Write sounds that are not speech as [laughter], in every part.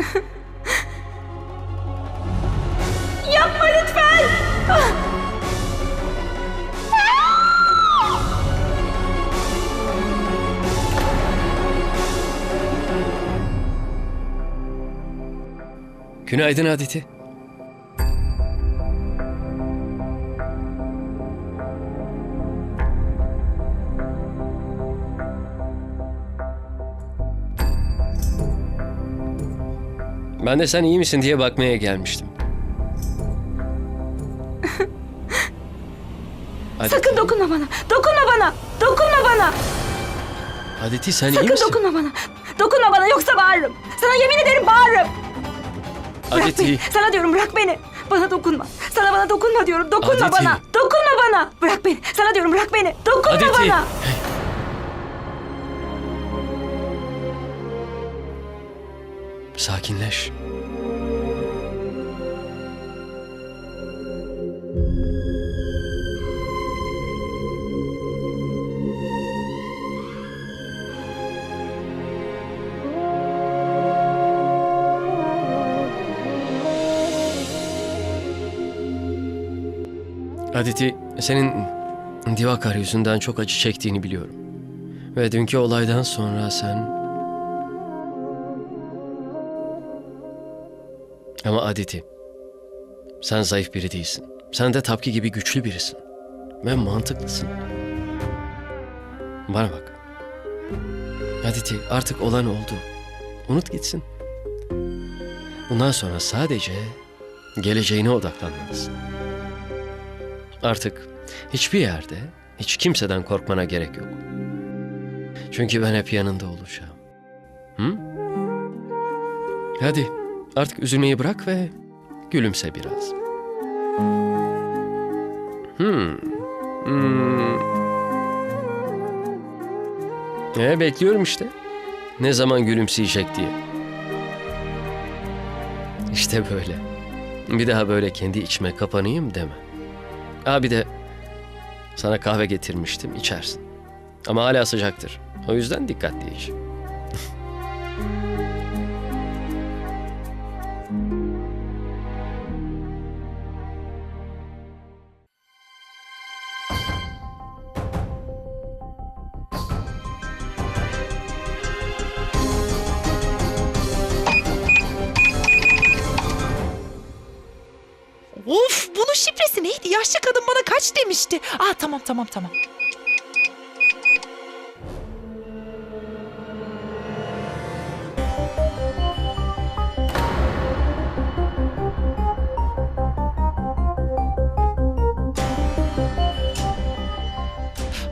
[laughs] Yapma lütfen. Günaydın Aditi. Ben de sen iyi misin diye bakmaya gelmiştim. [laughs] Aditi, Sakın dokunma bana. Dokunma bana. Dokunma bana. Aditi sen iyi Sakın misin? dokunma bana. Dokunma bana yoksa bağırırım. Sana yemin ederim bağırırım. Bırak beni. Sana diyorum bırak beni. Bana dokunma. Sana bana dokunma diyorum. Dokunma Aditi. bana. Dokunma bana. Bırak beni. Sana diyorum bırak beni. Dokunma Aditi. bana. Sakinleş. Aditi, senin Divakar yüzünden çok acı çektiğini biliyorum. Ve dünkü olaydan sonra sen Ama Aditi, sen zayıf biri değilsin. Sen de Tapki gibi güçlü birisin. Ve mantıklısın. Bana bak. Aditi, artık olan oldu. Unut gitsin. Bundan sonra sadece geleceğine odaklanmalısın. Artık hiçbir yerde, hiç kimseden korkmana gerek yok. Çünkü ben hep yanında olacağım. Hı? Hadi artık üzülmeyi bırak ve gülümse biraz. Hmm. Hmm. E, bekliyorum işte. Ne zaman gülümseyecek diye. İşte böyle. Bir daha böyle kendi içime kapanayım deme. Ha bir de sana kahve getirmiştim içersin. Ama hala sıcaktır. O yüzden dikkatli iç. [laughs] tamam tamam.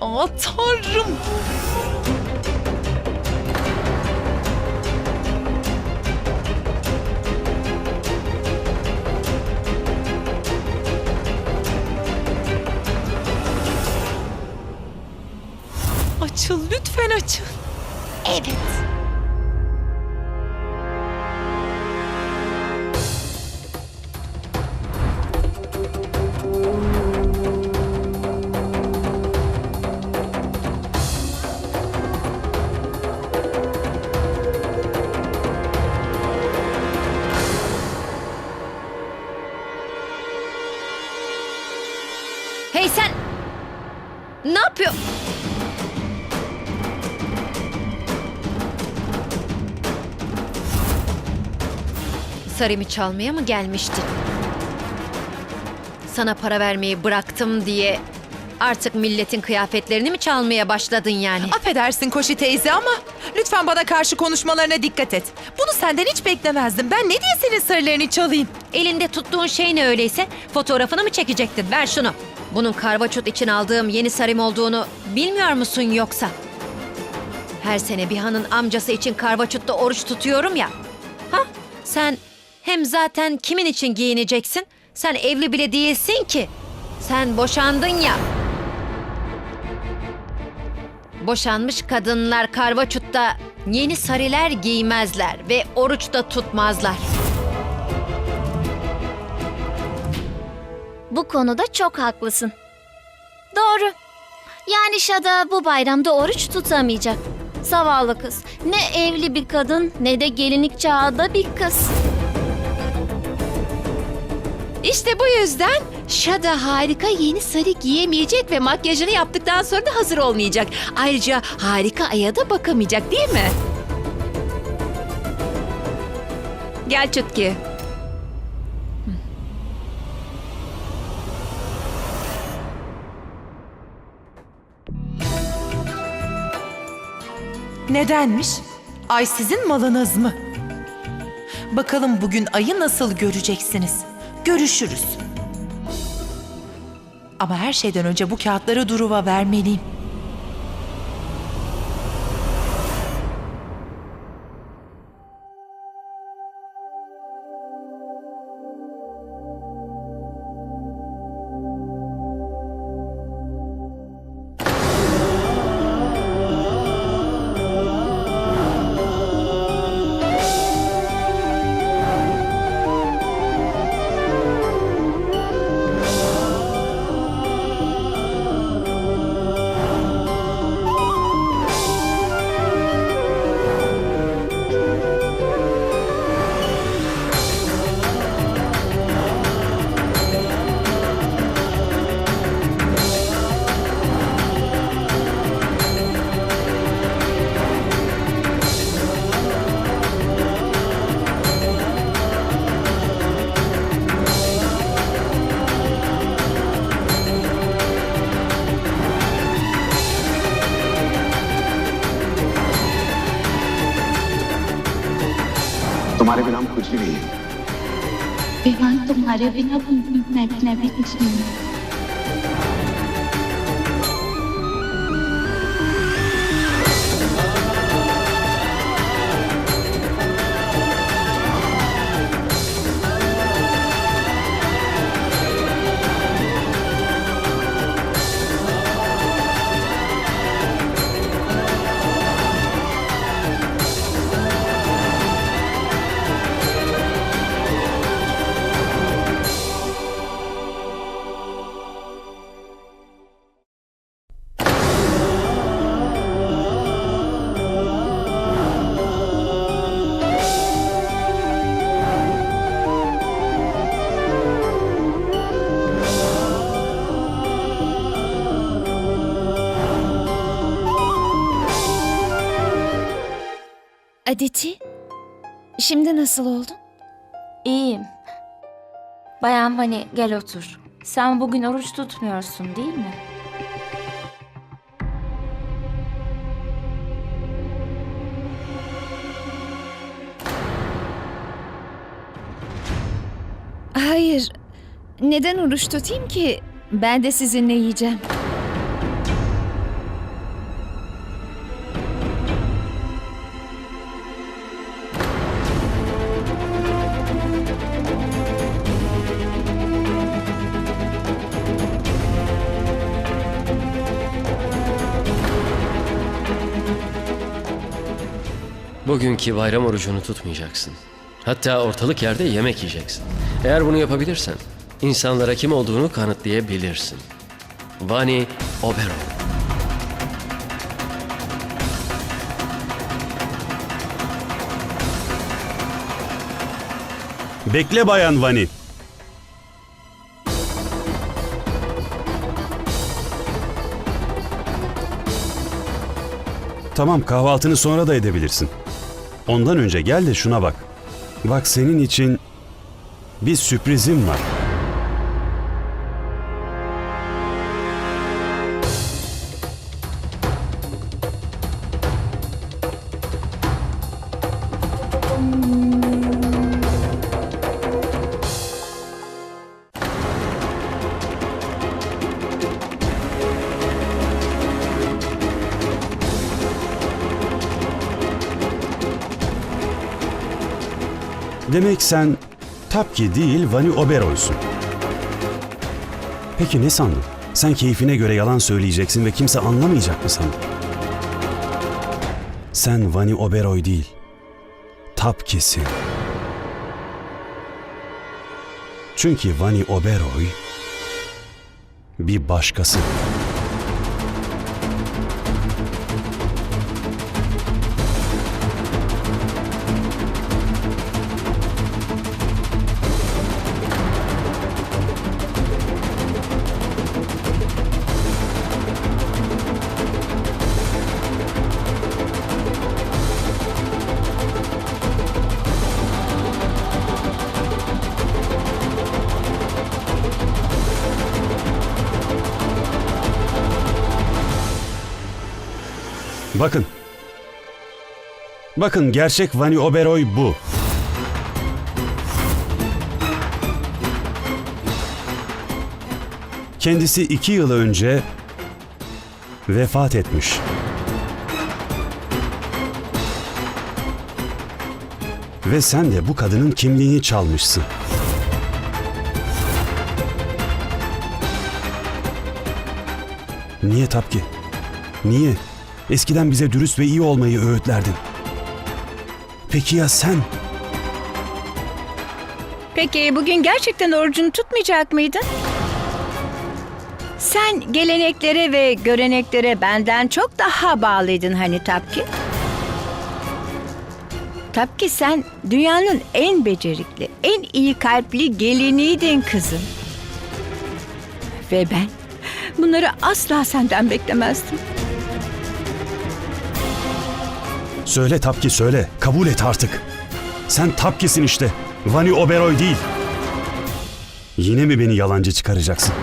Aa tanrım. Açıl lütfen açıl. Evet. Hey sen! Ne yapıyor? Sarımı çalmaya mı gelmiştin? Sana para vermeyi bıraktım diye artık milletin kıyafetlerini mi çalmaya başladın yani? Affedersin Koşi teyze ama lütfen bana karşı konuşmalarına dikkat et. Bunu senden hiç beklemezdim. Ben ne diye senin sarılarını çalayım? Elinde tuttuğun şey ne öyleyse fotoğrafını mı çekecektin? Ver şunu. Bunun karvaçot için aldığım yeni sarım olduğunu bilmiyor musun yoksa? Her sene Bihan'ın amcası için karvaçutta oruç tutuyorum ya. Ha? Sen hem zaten kimin için giyineceksin? Sen evli bile değilsin ki. Sen boşandın ya. Boşanmış kadınlar karvaçutta yeni sariler giymezler ve oruç da tutmazlar. Bu konuda çok haklısın. Doğru. Yani Şada bu bayramda oruç tutamayacak. Zavallı kız. Ne evli bir kadın ne de gelinlik çağında bir kız. İşte bu yüzden Şada harika yeni sarı giyemeyecek ve makyajını yaptıktan sonra da hazır olmayacak. Ayrıca harika aya da bakamayacak değil mi? Gel Çutki. Nedenmiş? Ay sizin malınız mı? Bakalım bugün ayı nasıl göreceksiniz? Görüşürüz. Ama her şeyden önce bu kağıtları Duruv'a vermeliyim. तुम्हारे बिना मैं भी कुछ नहीं Aditi, şimdi nasıl oldun? İyiyim. Bayan Vani gel otur. Sen bugün oruç tutmuyorsun değil mi? Hayır, neden oruç tutayım ki? Ben de sizinle yiyeceğim. Bugünkü bayram orucunu tutmayacaksın. Hatta ortalık yerde yemek yiyeceksin. Eğer bunu yapabilirsen insanlara kim olduğunu kanıtlayabilirsin. Vani Oberoi. Bekle Bayan Vani. Tamam kahvaltını sonra da edebilirsin. Ondan önce gel de şuna bak. Bak senin için bir sürprizim var. Demek sen Tapki değil Vani Oberoy'sun. Peki ne sandın? Sen keyfine göre yalan söyleyeceksin ve kimse anlamayacak mı sandın? Sen Vani Oberoy değil, Tapki'sin. Çünkü Vani Oberoy bir başkası. Bakın gerçek Vani Oberoy bu. Kendisi iki yıl önce vefat etmiş. Ve sen de bu kadının kimliğini çalmışsın. Niye Tapki? Niye? Eskiden bize dürüst ve iyi olmayı öğütlerdin. Peki ya sen? Peki bugün gerçekten orucunu tutmayacak mıydın? Sen geleneklere ve göreneklere benden çok daha bağlıydın hani Tapki. Tapki sen dünyanın en becerikli, en iyi kalpli geliniydin kızım. Ve ben bunları asla senden beklemezdim. Söyle Tapki söyle. Kabul et artık. Sen Tapki'sin işte. Vani Oberoy değil. Yine mi beni yalancı çıkaracaksın?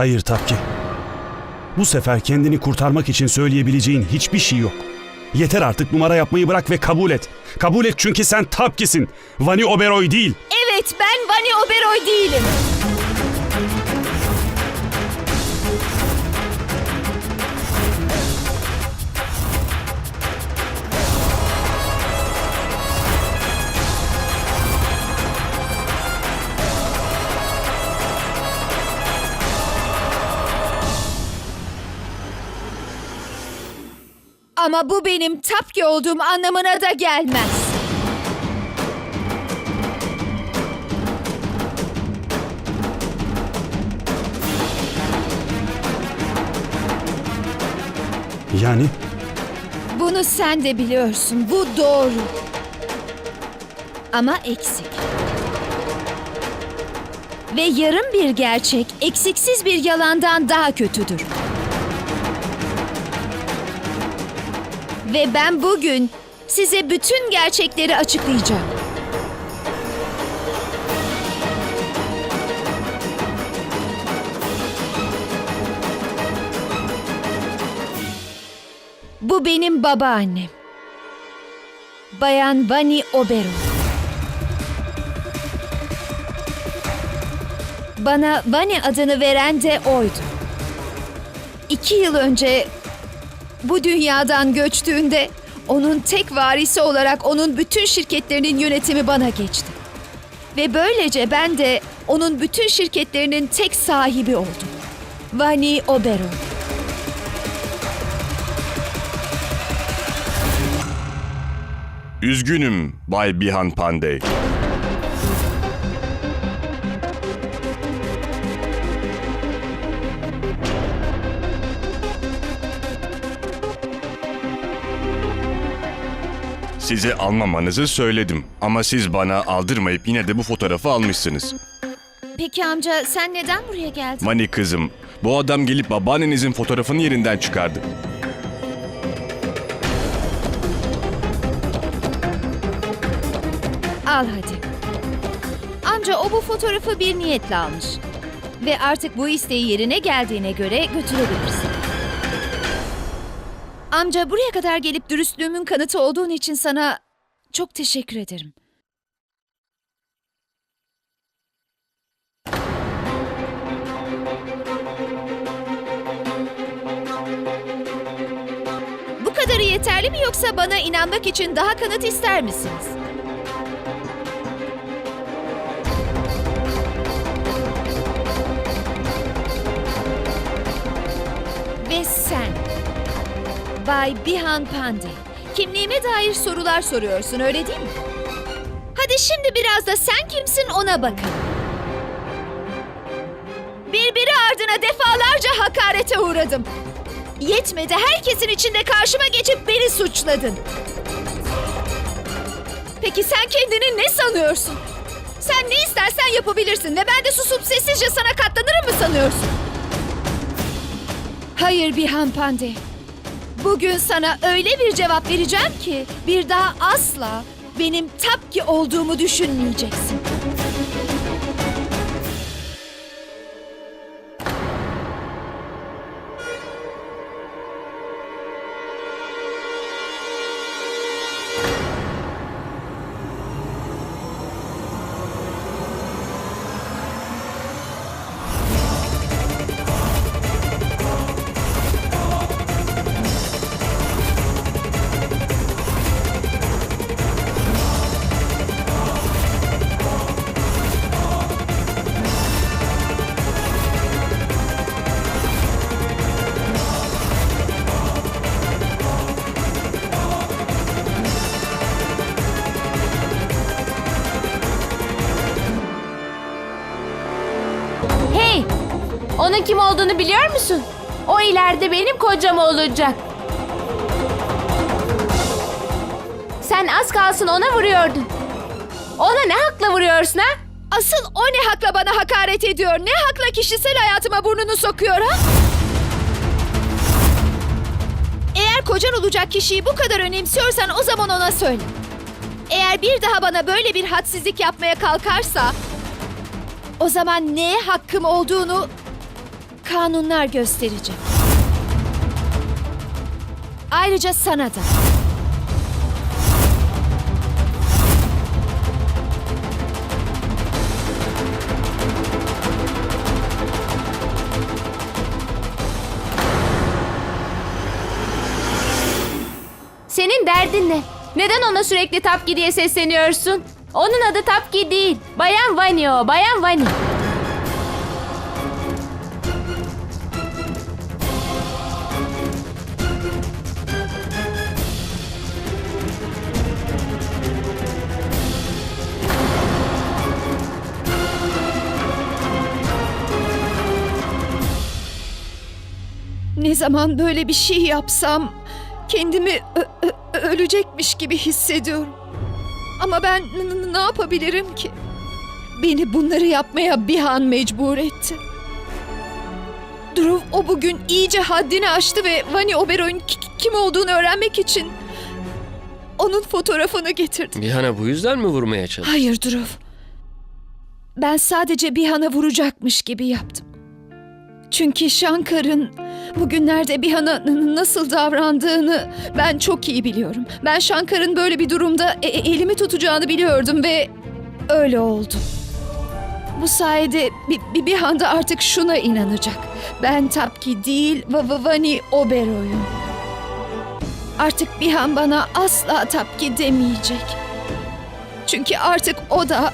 Hayır Tapki. Bu sefer kendini kurtarmak için söyleyebileceğin hiçbir şey yok. Yeter artık numara yapmayı bırak ve kabul et. Kabul et çünkü sen Tapki'sin. Vani Oberoy değil. Evet ben Vani Oberoy değilim. Ama bu benim Tapki olduğum anlamına da gelmez. Yani Bunu sen de biliyorsun. Bu doğru. Ama eksik. Ve yarım bir gerçek eksiksiz bir yalandan daha kötüdür. Ve ben bugün size bütün gerçekleri açıklayacağım. Bu benim babaannem. Bayan Vani Obero. Bana Vani adını veren de oydu. İki yıl önce bu dünyadan göçtüğünde onun tek varisi olarak onun bütün şirketlerinin yönetimi bana geçti. Ve böylece ben de onun bütün şirketlerinin tek sahibi oldum. Vani Obero. Üzgünüm Bay Bihan Pandey. Size almamanızı söyledim ama siz bana aldırmayıp yine de bu fotoğrafı almışsınız. Peki amca sen neden buraya geldin? Mani kızım, bu adam gelip babaannenizin fotoğrafını yerinden çıkardı. Al hadi. Amca o bu fotoğrafı bir niyetle almış. Ve artık bu isteği yerine geldiğine göre götürebilirsin. Amca buraya kadar gelip dürüstlüğümün kanıtı olduğun için sana çok teşekkür ederim. Bu kadarı yeterli mi yoksa bana inanmak için daha kanıt ister misiniz? Ve sen, Bay Bihan Pandey, kimliğime dair sorular soruyorsun öyle değil mi? Hadi şimdi biraz da sen kimsin ona bakalım. Birbiri ardına defalarca hakarete uğradım. Yetmedi herkesin içinde karşıma geçip beni suçladın. Peki sen kendini ne sanıyorsun? Sen ne istersen yapabilirsin ve ben de susup sessizce sana katlanırım mı sanıyorsun? Hayır Bihan Pande. Bugün sana öyle bir cevap vereceğim ki bir daha asla benim tapki olduğumu düşünmeyeceksin. Kim olduğunu biliyor musun? O ileride benim kocam olacak. Sen az kalsın ona vuruyordun. Ona ne hakla vuruyorsun ha? Asıl o ne hakla bana hakaret ediyor? Ne hakla kişisel hayatıma burnunu sokuyor ha? Eğer kocan olacak kişiyi bu kadar önemsiyorsan o zaman ona söyle. Eğer bir daha bana böyle bir hadsizlik yapmaya kalkarsa... O zaman neye hakkım olduğunu kanunlar gösterecek. Ayrıca sana da. Senin derdin ne? Neden ona sürekli Tapki diye sesleniyorsun? Onun adı Tapki değil. Bayan Vani o, Bayan Vani. Ne zaman böyle bir şey yapsam kendimi ölecekmiş gibi hissediyorum. Ama ben ne yapabilirim ki? Beni bunları yapmaya bir an mecbur etti. Drew o bugün iyice haddini aştı ve Vani Oberoy'un ki- kim olduğunu öğrenmek için onun fotoğrafını getirdi. Bihana bu yüzden mi vurmaya çalıştın? Hayır Drew. Ben sadece Bihan'a vuracakmış gibi yaptım. Çünkü Shankar'ın bugünlerde Bihan'a nasıl davrandığını ben çok iyi biliyorum. Ben Shankar'ın böyle bir durumda e- e- elimi tutacağını biliyordum ve öyle oldu. Bu sayede bir, bir Bihan da artık şuna inanacak. Ben Tapki değil Va- Va- Vani Oberoy'um. Artık Bihan bana asla Tapki demeyecek. Çünkü artık o da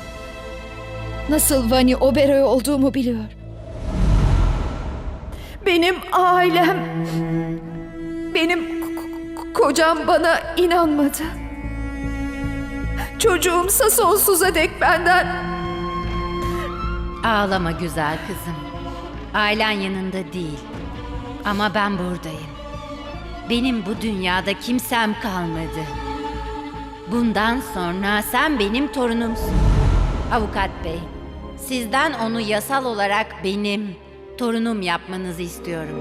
nasıl Vani Oberoy olduğumu biliyor. Benim ailem, benim kocam bana inanmadı. Çocuğumsa sonsuza dek benden Ağlama güzel kızım. Ailen yanında değil. Ama ben buradayım. Benim bu dünyada kimsem kalmadı. Bundan sonra sen benim torunumsun. Avukat bey, sizden onu yasal olarak benim torunum yapmanızı istiyorum.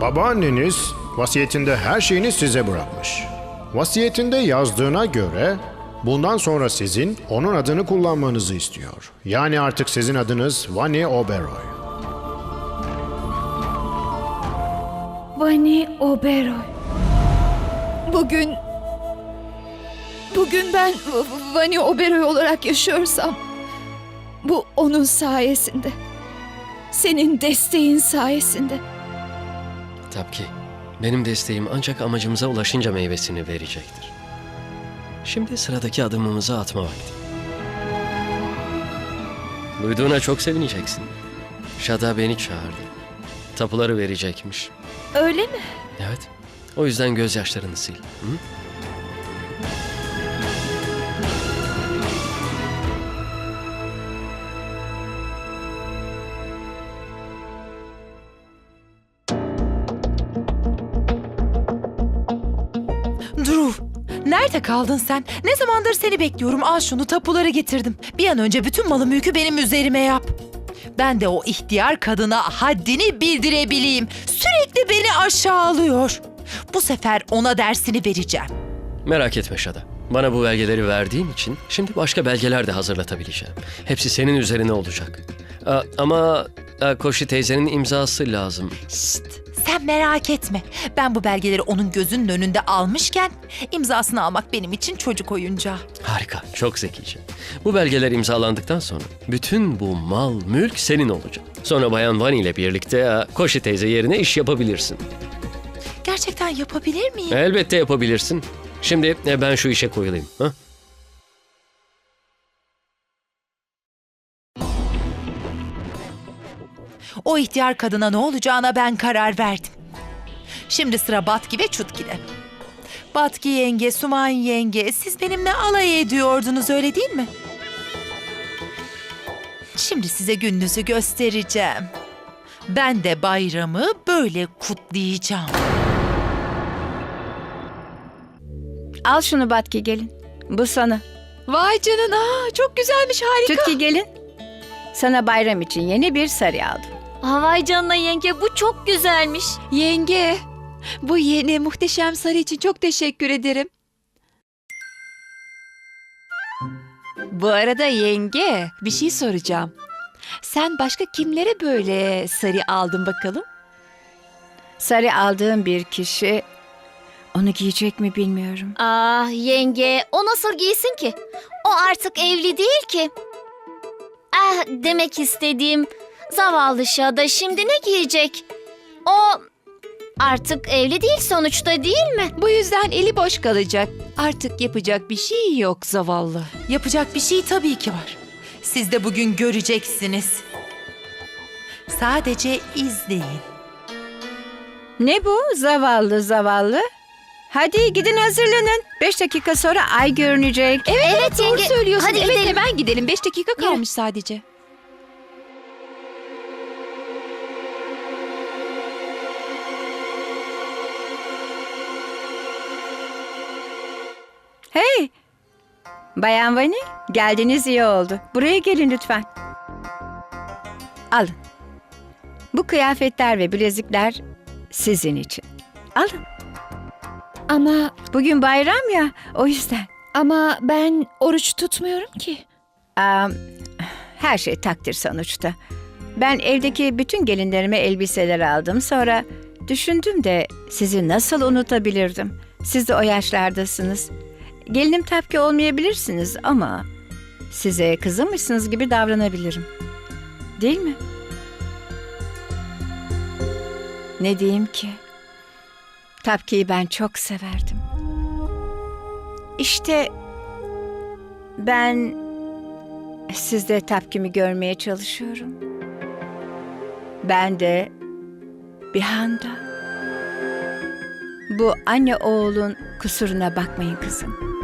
Babaanneniz vasiyetinde her şeyini size bırakmış. Vasiyetinde yazdığına göre bundan sonra sizin onun adını kullanmanızı istiyor. Yani artık sizin adınız Vani Oberoy. Vani Oberoy. Bugün... Bugün ben Vani Oberoy olarak yaşıyorsam... Bu onun sayesinde. Senin desteğin sayesinde. Tabii ki. Benim desteğim ancak amacımıza ulaşınca meyvesini verecektir. Şimdi sıradaki adımımızı atma vakti. Duyduğuna çok sevineceksin. Şada beni çağırdı. tapuları verecekmiş. Öyle mi? Evet. O yüzden gözyaşlarını sil. Hı? Nerede kaldın sen? Ne zamandır seni bekliyorum. Al şunu tapuları getirdim. Bir an önce bütün malı mülkü benim üzerime yap. Ben de o ihtiyar kadına haddini bildirebileyim. Sürekli beni aşağılıyor. Bu sefer ona dersini vereceğim. Merak etme Şada. Bana bu belgeleri verdiğin için şimdi başka belgeler de hazırlatabileceğim. Hepsi senin üzerine olacak. Aa, ama aa, Koşi teyzenin imzası lazım. Şşt, sen merak etme. Ben bu belgeleri onun gözünün önünde almışken imzasını almak benim için çocuk oyuncağı. Harika, çok zekice. Bu belgeler imzalandıktan sonra bütün bu mal, mülk senin olacak. Sonra Bayan Vani ile birlikte aa, Koşi teyze yerine iş yapabilirsin. Gerçekten yapabilir miyim? Elbette yapabilirsin. Şimdi e, ben şu işe koyulayım. Ha? O ihtiyar kadına ne olacağına ben karar verdim. Şimdi sıra Batki ve Çutki'de. Batki yenge, Suman yenge, siz benimle alay ediyordunuz öyle değil mi? Şimdi size gününüzü göstereceğim. Ben de bayramı böyle kutlayacağım. Al şunu Batki gelin. Bu sana. Vay canına çok güzelmiş harika. Tutki gelin. Sana bayram için yeni bir sarı aldım. Vay canına yenge bu çok güzelmiş. Yenge bu yeni muhteşem sarı için çok teşekkür ederim. Bu arada yenge bir şey soracağım. Sen başka kimlere böyle sarı aldın bakalım? Sarı aldığım bir kişi onu giyecek mi bilmiyorum. Ah yenge o nasıl giysin ki? O artık evli değil ki. Ah demek istediğim zavallı Şada şimdi ne giyecek? O artık evli değil sonuçta değil mi? Bu yüzden eli boş kalacak. Artık yapacak bir şey yok zavallı. Yapacak bir şey tabii ki var. Siz de bugün göreceksiniz. Sadece izleyin. Ne bu zavallı zavallı? Hadi gidin hazırlanın. Beş dakika sonra ay görünecek. Evet, Evet, doğru yenge. söylüyorsun. Hadi evet gidelim. hemen gidelim. Beş dakika kalmış sadece. Hey! Bayan Vani, geldiniz iyi oldu. Buraya gelin lütfen. Alın. Bu kıyafetler ve bilezikler sizin için. Alın. Ama Bugün bayram ya, o yüzden. ama ben oruç tutmuyorum ki. Aa, her şey takdir sonuçta. Ben evdeki bütün gelinlerime elbiseler aldım. Sonra düşündüm de sizi nasıl unutabilirdim? Siz de o yaşlardasınız. Gelinim tapki olmayabilirsiniz ama size kızımmışsınız gibi davranabilirim. Değil mi? Ne diyeyim ki? Tapkiyi ben çok severdim. İşte ben sizde tapkimi görmeye çalışıyorum. Ben de bir anda. Bu anne oğulun kusuruna bakmayın kızım.